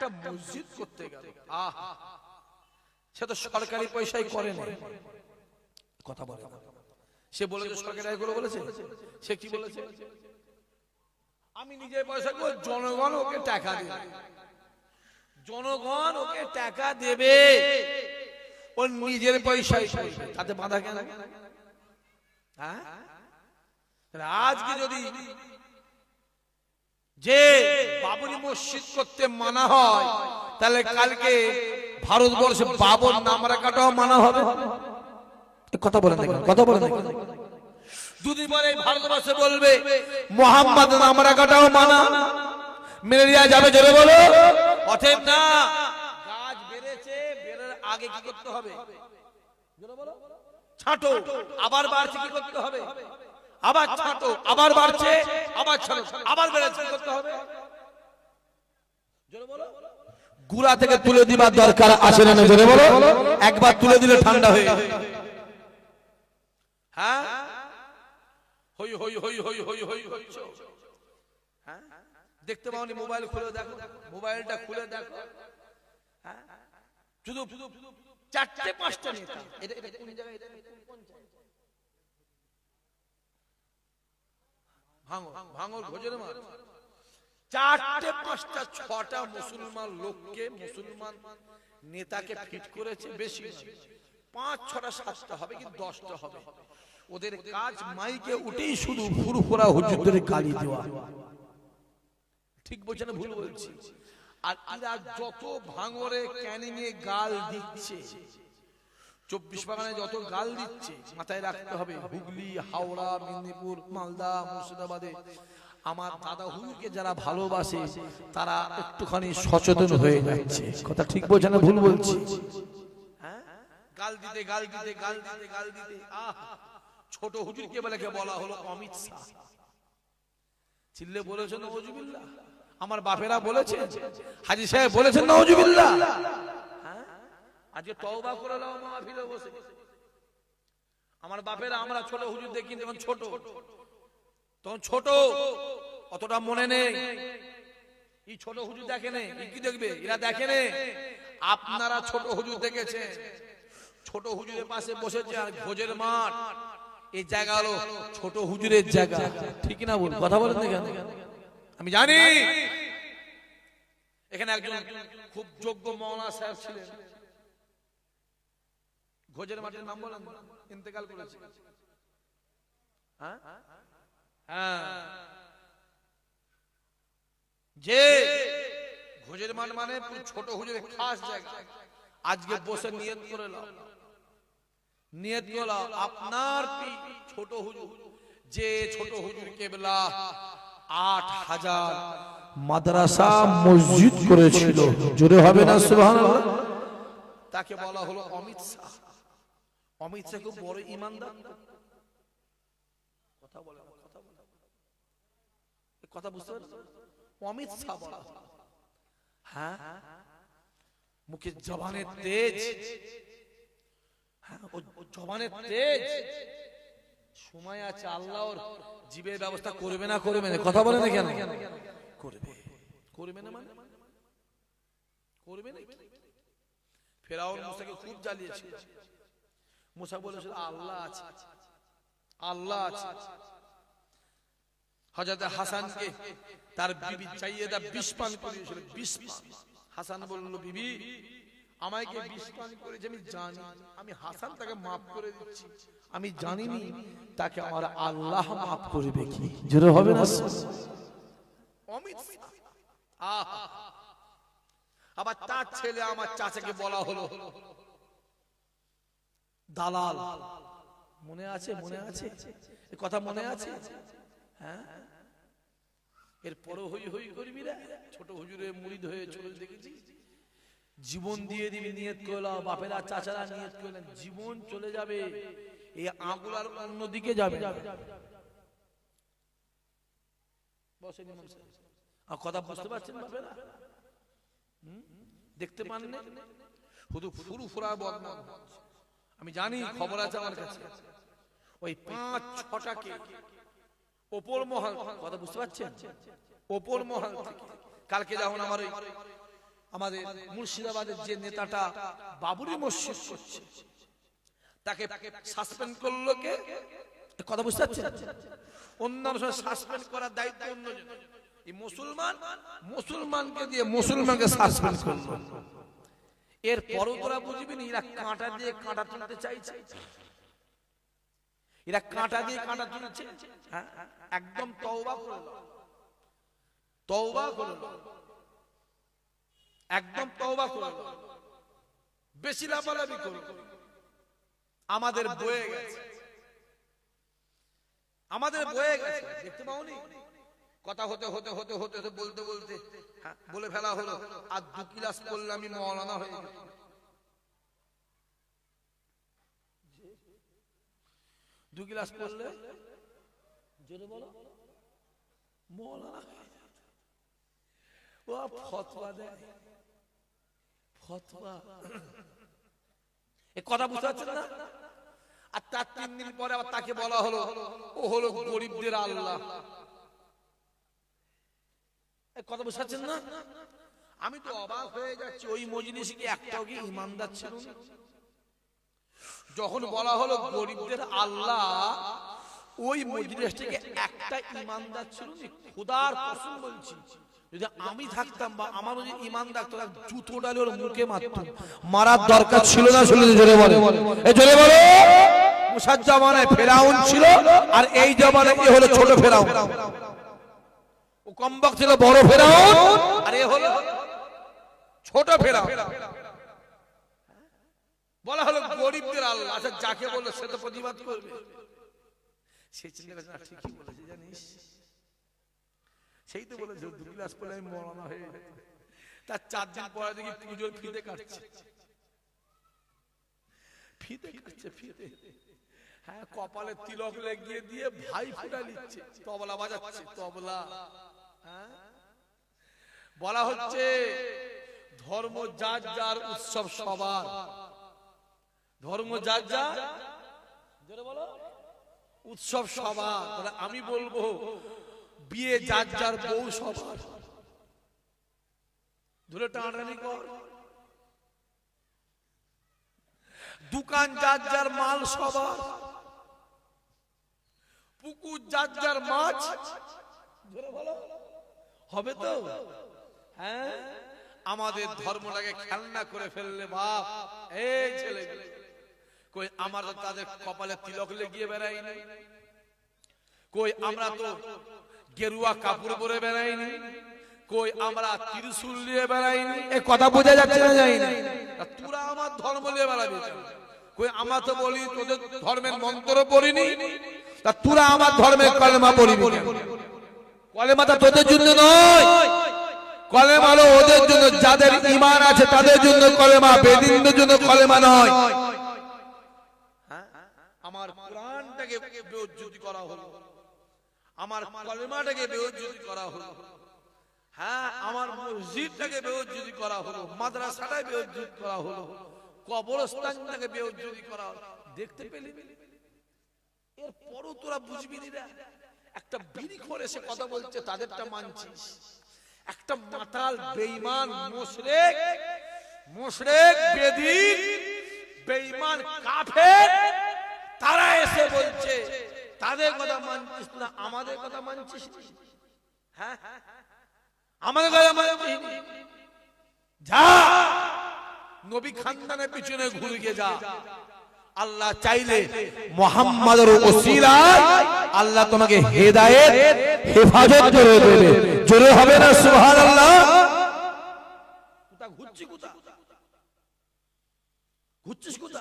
একটা মসজিদ করতে গেল। আহ! সে তো সরকারি পয়সায় করে না কথা বলে। সে বলেছে সরকারি আয়গুলো বলেছে। সে কি বলেছে? আমি নিজে পয়সা করে জনগণ ওকে টাকা দেবে। জনগণ ওকে টাকা দেবে। ও নিজের পয়সায়। তাতে বাধা কেন? হ্যাঁ? আজকে যদি যে বাবরি মসজিদ করতে মানা হয়, তাহলে কালকে ভারতবর্ষে বাবর নাম রাখাটাও মানা হবে। কথা বলেন না কথা কেন? দুদিন পরে ভারতবর্ষে বলবে, মোহাম্মদ নাম রাখাটাও মানা। মেনে যাবে বলো। অতএব না, গাছ বেড়েছে, বেড়ার আগে কি করতে হবে? বলো। আবার বাড়ছে, কি করতে হবে? আবার ছাঁটো, আবার বাড়ছে, আবার ছাঁটো, আবার করতে হবে? গুড়া থেকে তুলে দিবার দরকার আছে না, জোরে বলো। একবার তুলে দিলে ঠান্ডা হয়ে। হ্যাঁ? হ্যাঁ? দেখতে পাওনি মোবাইল খুলে দেখো? মোবাইলটা খুলে দেখো। হ্যাঁ? চারটে, পাঁচটা নেতা? ভাঙর ভাঙর ভোজের মাঠ চারটে, পাঁচটা, ছটা মুসলমান লোককে, মুসলমান নেতাকে ফিট করেছে বেশি। পাঁচ, ছটা, সাতটা হবে কি দশটা হবে। ওদের কাজ মাইকে উঠেই শুধু ফুরফুরা হুজুরদের গালি দেওয়া। ঠিক বলছে না ভুল বলছি? আর এরা যত ভাঙরে ক্যানে নিয়ে গাল দিচ্ছে চব্বিশ পরগনায় যত গাল দিচ্ছে, মাথায় রাখতে হবে। হুগলি, হাওড়া, মেদিনীপুর, মালদা, মুর্শিদাবাদে। আমার দাদা হুজুরকে যারা ভালোবাসে, তারা একটুখানি সচেতন হয়ে যাচ্ছে। কথা ঠিক বলছে না, ভুল বলছি? হ্যাঁ? গাল দিতে গাল দিতে গাল দিতে গাল দিতে। ছোট হুজুরকে বলে বলা হলো অমিত শাহ। চিল্লে বলেছেন নজুবিল্লাহ আমার বাপেরা বলেছে হাজি সাহেব বলেছেন নজুবিল্লাহ আজকে তওবা করে নাও মাহফিলে বসে। আমার বাপেরা, আমরা ছোট হুজুর দেখি, তখন ছোট। তখন ছোট, অতটা মনে নেই। এই ছোট হুজুর দেখে নেই কি দেখবে? এরা দেখে নেই আপনারা ছোট হুজুর দেখেছেন। ছোট হুজুরের পাশে বসেছে আর ভোজের মাঠ। এই জায়গা হলো ছোট হুজুরের জায়গা। ঠিক না বল কথা বলেন কেন? আমি জানি। এখানে একজন খুব যোগ্য মৌলানা সাহেব ছিলেন। ভোজের মাঠের নাম বলেন ইন্তেকাল করেছে। হ্যাঁ? হ্যাঁ। যে ভোজের মাঠ মানে ছোট হুজুরের খাস জায়গা। আজকে বসে নিয়ত করে নিয়ত করে আপনার ছোট হুজুর যে ছোট হুজুর কেবলা আট হাজার মাদ্রাসা মসজিদ করেছিল। জোরে হবে না সুবহানাল্লাহ? তাকে বলা হলো অমিত শাহ। অমিত শাহ খুব বড় ইমানদার। কথা বলে কথা বলে কথা বুঝতে পারছেন অমিত শাহ বলা হ্যাঁ? মুখে জবানের তেজ। হ্যাঁ, ও- জবানের তেজ। সময় আছে আল্লাহ ওর জীবের ব্যবস্থা করবে না করবে না কথা বলে না কেন? করবে করবে। না মানে? করবে না? ফেরাউন মুসাকে খুব জ্বালিয়েছিল মুসা বলেছিল আল্লাহ আছে আল্লাহ আছে হযরত হাসানকে তার বিবি চাইয়েদা বিষ পান করিয়েছিল বিষ পান হাসান বলল বিবি আমাকে বিষ পান করেছে আমি জানি আমি হাসান তাকে মাফ করে দিচ্ছি আমি জানিনি তাকে আমার আল্লাহ মাফ করবে কি জোরে হবে না অমিত। আহা। আবার তার ছেলে আমার চাচাকে বলা হলো দালাল। মনে আছে মনে আছে? কথা মনে আছে? হ্যাঁ? এরপরও হই হই করবি রে ছোট হুজুরে মুড়িদ হয়ে চলে দেখেছি। জীবন দিয়ে দিবি, নিয়ত করলাম, বাপেরা, চাচারা নিয়ত করলেন, জীবন চলে যাবে এই আগুলার অন্যদিকে যাবে। বসেন ইমাম। আর কথা বুঝতে পারছেন বাপেরা? দেখতে পান না শুধু ফুরু ফুরা বদনাম। হচ্ছে। আমি জানি খবর আছে আমার কাছে। ওই পাঁচ ছটাকে ওপর মহল কথা বুঝতে পারছেন? ওপর মহল কালকে যখন আমার ওই আমাদের মুর্শিদাবাদের যে নেতাটা বাবুরি মসজিদ করছে তাকে সাসপেন্ড করল কে? কথা বুঝতে পারছেন? অন্যান্য সাসপেন্ড করার দায়িত্ব অন্য এই মুসলমান মুসলমানকে দিয়ে মুসলমানকে সাসপেন্ড করল। এর পরও তোরা বুঝবি না এরা কাঁটা দিয়ে কাঁটা তুলতে চাইছে। এরা কাঁটা দিয়ে কাঁটা তুলছে। হ্যাঁ? একদম তওবা করে তওবা করে একদম তওবা করে। বেশি লাফালাফি করো আমাদের বয়ে গেছে। আমাদের বয়ে গেছে। দেখতে পাওনি? কথা হতে হতে হতে হতে হতে বলতে বলতে হ্যাঁ, বলে ফেলা হলো। আর দু ক্লাস করলে আমি মৌলানা হয়ে গেলাম। দু গ্লাস ফতোয়া দেয় এ কথা না? আর তার তিন দিন পরে আবার তাকে বলা হলো ও হলো গরিবদের আল্লাহ। কথা বুঝতে পারছেন না? আমি তো অবাক হয়ে যাচ্ছি, ওই মজলিসে কি একটাও কি ইমানদার ছিল? যখন বলা হলো গরিবদের আল্লাহ, ওই মজলিস থেকে একটা ইমানদার ছিল খোদার কসম বলছি। যদি আমি থাকতাম বা আমার যদি ইমান থাকতো, তাহলে জুতো ডালে ওর মুখে মারতাম। মারার দরকার ছিল না শুনে জোরে বলে। এ জোরে বলে! মুসার জামানায় ফেরাউন ছিল, আর এই জামানায় হলো ছোট ফেরাউন। কম্বক ছিল বড় ফেরাউন, আর এ হলো ছোট ফেরা বলা হলো গরিবদের আল্লাহ আচ্ছা যাকে বলল সে তো প্রতিবাদ করবে। সে চিন্তা করছে না, ঠিকই বলেছে, জানিস? সেই তো বলেছে, দু গ্লাস পরে আমি মরানো হয়ে তার চার দিন পরে দেখি পুজোর ফিতে কাটছে। ফিতে কাটছে, ফিতে। হ্যাঁ কপালে তিলক লাগিয়ে দিয়ে ভাই ফুটা নিচ্ছে, তবলা বাজাচ্ছে, তবলা। বলা হচ্ছে ধর্ম যার যার উৎসব সবার। ধর্ম যার যার বলো। উৎসব সবার। আমি বলব, বিয়ে যার যার বউ সবার। ধরে টানাটানি কর। দোকান যার যার মাল সবার। পুকুর যার যার মাছ। ধরে বলো। হবে তো? হ্যাঁ? আমাদের ধর্মটাকে খেলনা করে ফেললে বাপ এই ছেলে কই আমরা তো তাদের কপালে তিলক লেগিয়ে বেড়াইনি। কই আমরা তো গেরুয়া কাপড় পরে বেড়াইনি। কই আমরা ত্রিশূল নিয়ে বেড়াইনি। এ কথা বোঝা যাচ্ছে না যাই না। তা তোরা আমার ধর্ম নিয়ে বেড়াবি কই আমরা তো বলি তোদের ধর্মের মন্ত্র পড়িনি। তা তোরা আমার ধর্মের কলেমা পড়িবি কেন? কলেমাটা তোদের জন্য নয়। কলেমা হলো ওদের জন্য, যাদের ইমান আছে তাদের জন্য কলেমা বেদিনদের জন্য কলেমা নয়? আমার কোরআনটাকে বেউজ্জতি করা হলো। আমার কলেমাটাকে বেউজ্জতি করা হলো। হ্যাঁ আমার মসজিদটাকে বেউজ্জতি করা হলো। মাদ্রাসাটাকে বেউজ্জতি করা হলো। কবরস্থানটাকে বেউজ্জতি করা হলো। দেখতে পেলি? এর পরও তোরা বুঝবি না একটা বিড়ি করে সে কথা বলছে তাদেরটা মানছিস। একটা মাতাল বেঈমান মুশরিক মুশরিক বেদিন বেঈমান কাফের তারা এসে বলছে তাদের কথা মানছিস না আমাদের কথা মানছিস? হ্যাঁ? আমাদের কথা মানছিস যা! নবী খানদানের পিছনে ঘুরে যা। আল্লাহ চাইলে মোহাম্মদের ওসিলায় আল্লাহ তোমাকে হেদায়েত হেফাজত করে দেবে। জোরে হবে না সুবহানাল্লাহ? কোথা ঘুরছি কোথা ঘুরছিস কোথা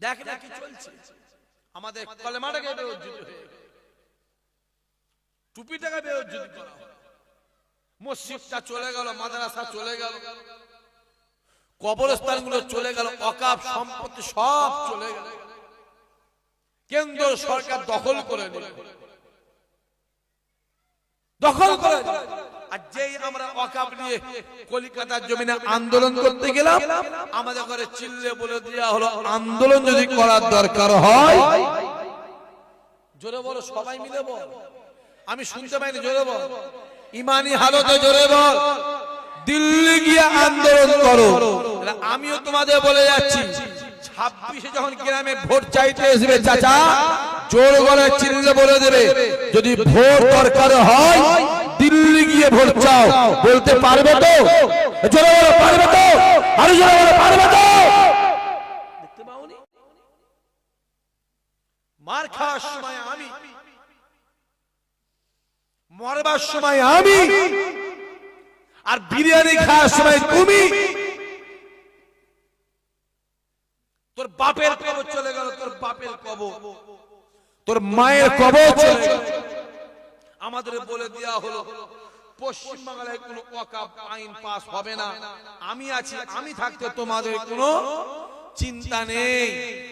দেখ না কি চলছে। আমাদের কলেমাটাকে বেউজ্জুত হয়ে টুপিটাকে বেউজ্জুত করা মসজিদটা চলে গেল মাদ্রাসা চলে গেল। কবরস্থানগুলো চলে গেল, অকাপ সম্পত্তি সব চলে গেল। কেন্দ্র সরকার দখল করে দখল করে আর যেই আমরা অকাপ নিয়ে কলিকাতার জমিনে আন্দোলন করতে গেলাম, আমাদের ঘরে চিল্লে বলে দেওয়া হলো, আন্দোলন যদি করার দরকার হয়, জোরে বলো, সবাই মিলে বল। আমি শুনতে পাইনি, জোরে বল। ইমানি হালতে জোরে বল। দিল্লি গিয়ে আন্দোলন করো। আমিও তোমাদের বলে যাচ্ছি, ছাব্বিশে যখন গ্রামে ভোট চাইতে আসবে চাচা, জোর গলে চিনলে বলে দেবে, যদি ভোট দরকার হয়, দিল্লি গিয়ে ভোট চাও। বলতে পারবে তো? পারবে তো? আরও পারবে তো? মার মরবার সময় আমি আর বিরিয়ানি খাওয়ার সময় তুমি তোর বাপের কবর চলে গেল, তোর বাপের কবর। তোর মায়ের কবর চলে গেল। আমাদের বলে দেওয়া হলো, পশ্চিম বাংলায় কোনো ওয়াকাব আইন পাস হবে না। আমি আছি, আমি থাকতে তোমাদের কোনো চিন্তা নেই।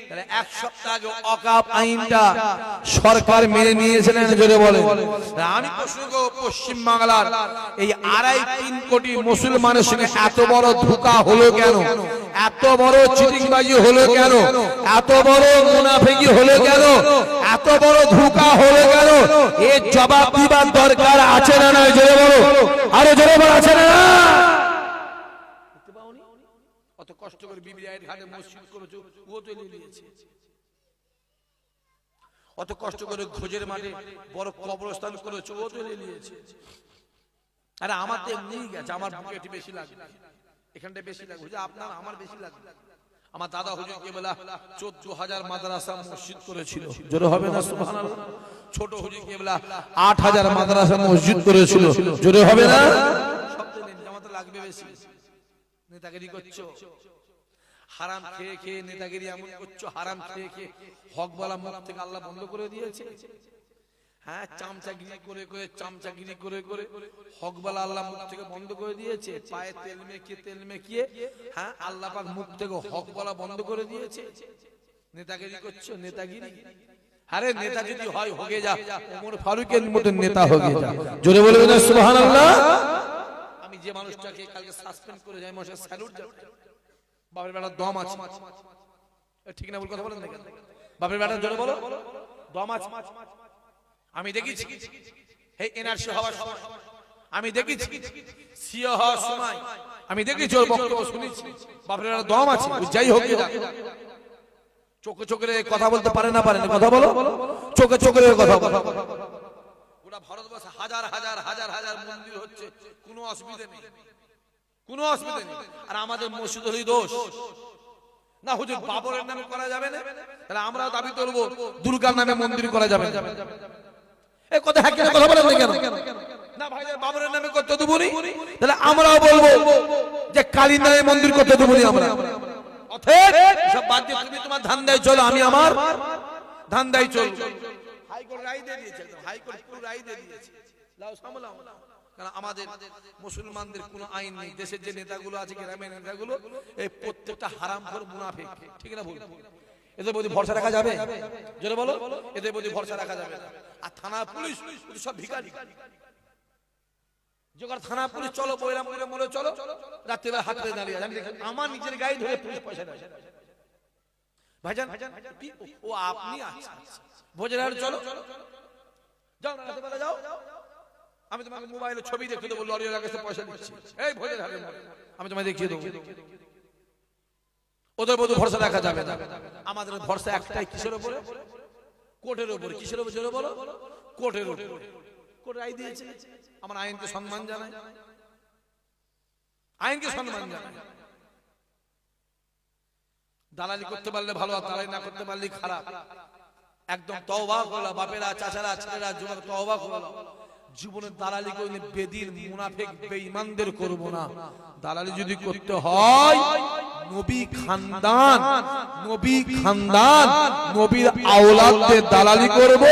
তাহলে এক সপ্তাহ আগে অকাপ আইনটা সরকার মেনে নিয়েছে না জোরে বলে আমি প্রশ্ন করব পশ্চিম বাংলার এই আড়াই তিন কোটি মুসলমানের সঙ্গে এত বড় ধোকা হলো কেন? এত বড় চিটিংবাজি হলো কেন? এত বড় মুনাফিকি হলো কেন? এত বড় ধোকা হলো কেন? এর জবাব দিবার দরকার আছে না না জোরে বলো আরও জোরে বলো আছে না না? দেখতে পাওনি অত কষ্ট করে বিবিআইয়ের ঘাটে মসজিদ করেছ ও তো নিয়েছে। অত কষ্ট করে খোঁজের মাঠে বড় কবরস্থান করেছ ও তো নিয়েছে। আরে আমার তো এমনিই গেছে আমার বুকে একটু বেশি লাগবে। এখানটা বেশি লাগবে। হুজুর, আপনার আমার বেশি লাগবে। আমার দাদা হুজুর কেবলা চোদ্দ হাজার মাদ্রাসা মসজিদ করেছিল। জোরে হবে না সুবহানাল্লাহ? ছোট হুজুর কেবলা আট হাজার মাদ্রাসা মসজিদ করেছিল। জোরে হবে না? লাগবে বেশি। নেতাগিরি করছ? হারাম খেয়ে খেয়ে নেতাগিরি এমন করছ, হারাম খেয়ে খেয়ে হক বলা মুখ থেকে আল্লাহ বন্ধ করে দিয়েছে। হ্যাঁ চামচাগিরি করে করে, চামচাগিরি করে করে হক বলা আল্লাহ মুখ থেকে বন্ধ করে দিয়েছে। পায়ে তেল মেখিয়ে তেল মেখিয়ে হ্যাঁ আল্লাহ পাক মুখ থেকে হক বলা বন্ধ করে দিয়েছে। নেতাগিরি করছ, নেতাগিরি? আরে নেতা যদি হয় হয়ে যা। ওমর ফারুকের মতো নেতা হয়ে যা। জোরে সুবহানাল্লাহ। আমি যে মানুষটাকে কালকে সাসপেন্ড করে যাই মশাই স্যালুট বাপের বেটা দম আছে। ঠিক না বল কথা বলেন বাপের বেটা জোরে বলো। দম আছে। আমি দেখেছি। এই এনআরসি হওয়ার সময়। আমি দেখেছি। সিও হওয়ার সময়। আমি দেখেছি ওর বক্তব্য শুনেছি। বাপের বেটা দম আছে। যাই হোক চোখে চোখে কথা বলতে পারে না পারে কথা বলো। চোখে চোখে কথা বলো। গোটা ভারতবর্ষে হাজার হাজার হাজার হাজার মন্দির হচ্ছে। কোনো অসুবিধা নেই। কোনো অসুবিধা নেই। আর আমাদের মসজিদ হলি দোষ। না, হুজুর, বাবরের নামে করা যাবে না? তাহলে আমরাও দাবি করব, দুর্গার নামে মন্দির করা যাবে না। এই কথা হ্যাঁ কথা বলেন কেন? না ভাই বাবরের নামে করতে দেবো তাহলে আমরাও বলব যে কালীর নামে মন্দির করতে দেবো আমরা। অথের সব বাদ দিয়ে তুমি তোমার ধান্দায় চলো, আমি আমার ধান্দায় চল হাইকোর্ট রায় দিয়ে দিয়েছে হাইকোর্ট পুরো রায় দিয়ে দিয়েছে। লাও, সামলাও। কারণ আমাদের মুসলমানদের কোনো আইন নেই। দেশের যে নেতাগুলো আছে, গ্রামের নেতাগুলো, এই প্রত্যেকটা হারাম করে মুনাফিক। ঠিক না ভুল? এদের প্রতি ভরসা রাখা যাবে? জোরে বলো। এদের প্রতি ভরসা রাখা যাবে। আর থানা পুলিশ সব ভিখারি। জোগাড় থানা পুলিশ, চলো বইরাম চলো। রাত্রিবেলা হাত ধরে দাঁড়িয়ে আমি আমার নিজের গায়ে ধরে পুলিশ পয়সা দেয় ভাইজান ও আপনি আচ্ছা হাট চলো। যাও, রাত্রিবেলা যাও। আমি তোমাকে মোবাইলে ছবি দেখে দেবো লরিওয়ালার কাছে পয়সা দিচ্ছি। এই ভোজের হাটে আমি তোমায় দেখিয়ে দেবো। ওদের মধ্যে ভরসা রাখা যাবে না। আমাদের ভরসা একটাই, কিসের উপরে? কোর্টের উপরে। কিসের উপরে? জোরে বলো। কোর্টের উপরে। কোর্ট রায় দিয়েছে। আমার আইনকে সম্মান জানাই আইনকে সম্মান জানাই দালালি করতে পারলে ভালো, আর দালালি না করতে পারলে খারাপ। একদম তওবা করলা বাপেরা, চাচারা, ছেলেরা, যুবক, তওবা করলা জীবনে দালালি করলে বেদির মুনাফিক বেঈমানদের করব না। দালালি যদি করতে হয় নবী খানদান নবী খানদান নবীর আওলাদদের দালালি করব।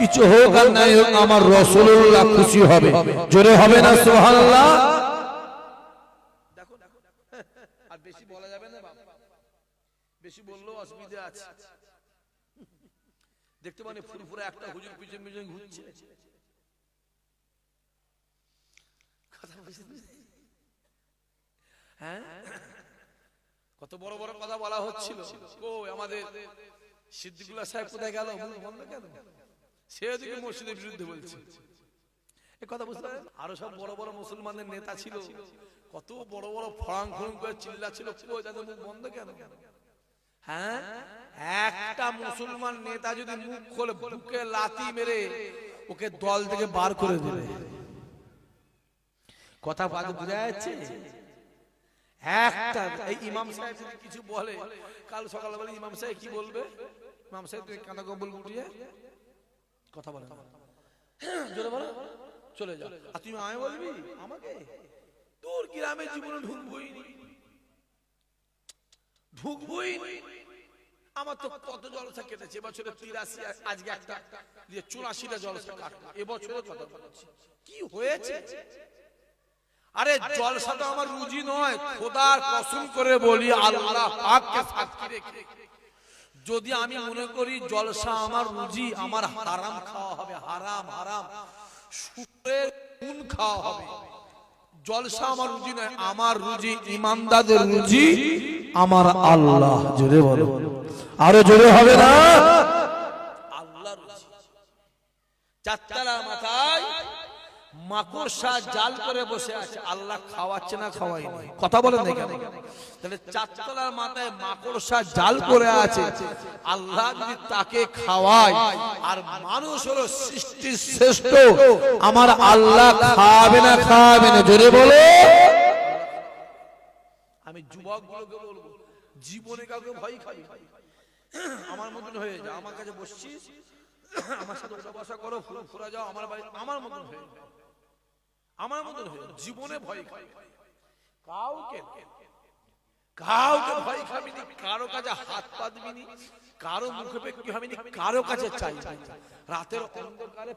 কিছু হোক আর নাই হোক আমার রসুল্লাহ খুশি হবে। জোরে হবে না সুবহানাল্লাহ? দেখো আর বেশি বলা যাবে না বাবা বেশি বললেও অসুবিধা আছে। দেখতে পানি ফুরফুরে একটা হুজুর পিছন পিছন ঘুরছে কথা বুঝতে পেরেছি? হ্যাঁ? কত বড় বড় কথা বলা হচ্ছিল। আমাদের সাহেব কোথায় গেল? সে মসজিদের বিরুদ্ধে বলছে। কথা বুঝতে পারেন আরও সব বড় বড় নেতা ছিল। কত বড় বড় করে চিল্লা ছিল বন্ধ কেন? হ্যাঁ? একটা মুসলমান নেতা যদি মুখ খোলে, বুকে লাথি মেরে ওকে দল থেকে বার করে দেবে। কথা বাদ বুঝা যাচ্ছে? একটা এই ইমাম সাহেব যদি কিছু বলে কাল সকালে বলে ইমাম সাহেব কি বলবে? ইমাম সাহেব তুমি কানা কবল গুটিয়ে। কথা বলে জোরে বলো। চলে যাও। আর তুমি আমায় বলবি? আমাকে? তোর গ্রামে জীবনে ঢুকবই ঢুকবই। আমার তো কত জলসা কেটেছে এবছরে তিরাশি আজকে একটা দিয়ে চুরাশিটা জলসা কাটলো। এবছরে কত বলছি। কি হয়েছে? আরে জলসা তো আমার রুজি নয়, খোদার কসম করে বলি, আল্লাহ পাককে সাক্ষী রেখে। যদি আমি মনে করি জলসা আমার রুজি, আমার হারাম খাওয়া হবে, হারাম হারাম সুরের খুন খাওয়া হবে। জলসা আমার রুজি নয়, আমার রুজি ইমানদারদের রুজি, আমার আল্লাহ, জোরে বলো। আরও জোরে হবে না? আল্লাহ রুজি। চারতলা মাথায় মাকড়সা জাল করে বসে আছে। আল্লাহ খাওয়াচ্ছে না খাওয়াই কথা বলেন না কেন? তাহলে চারতলার মাথায় মাকড়সা জাল করে আছে। আল্লাহ যদি তাকে খাওয়ায় আর মানুষ হলো সৃষ্টির শ্রেষ্ঠ। আমার আল্লাহ খাবে না খাবে না জোরে বলো। আমি যুবক গুলোকে বলব জীবনে কাউকে ভয় খাবি? আমার মতন হয়ে যা আমার কাছে বসছিস আমার সাথে বসা করো ফুরো ফুরা যাও আমার বাড়ি আমার মতন হয়ে যা। আমার মতন হয়ে জীবনে ভয় খাই কাউকে কাউকে ভয় খাবি নি কারও কাছে হাত পা নি কারও মুখে পেকি হবি নি কারও কাছে চাই। রাতের অন্ধকারে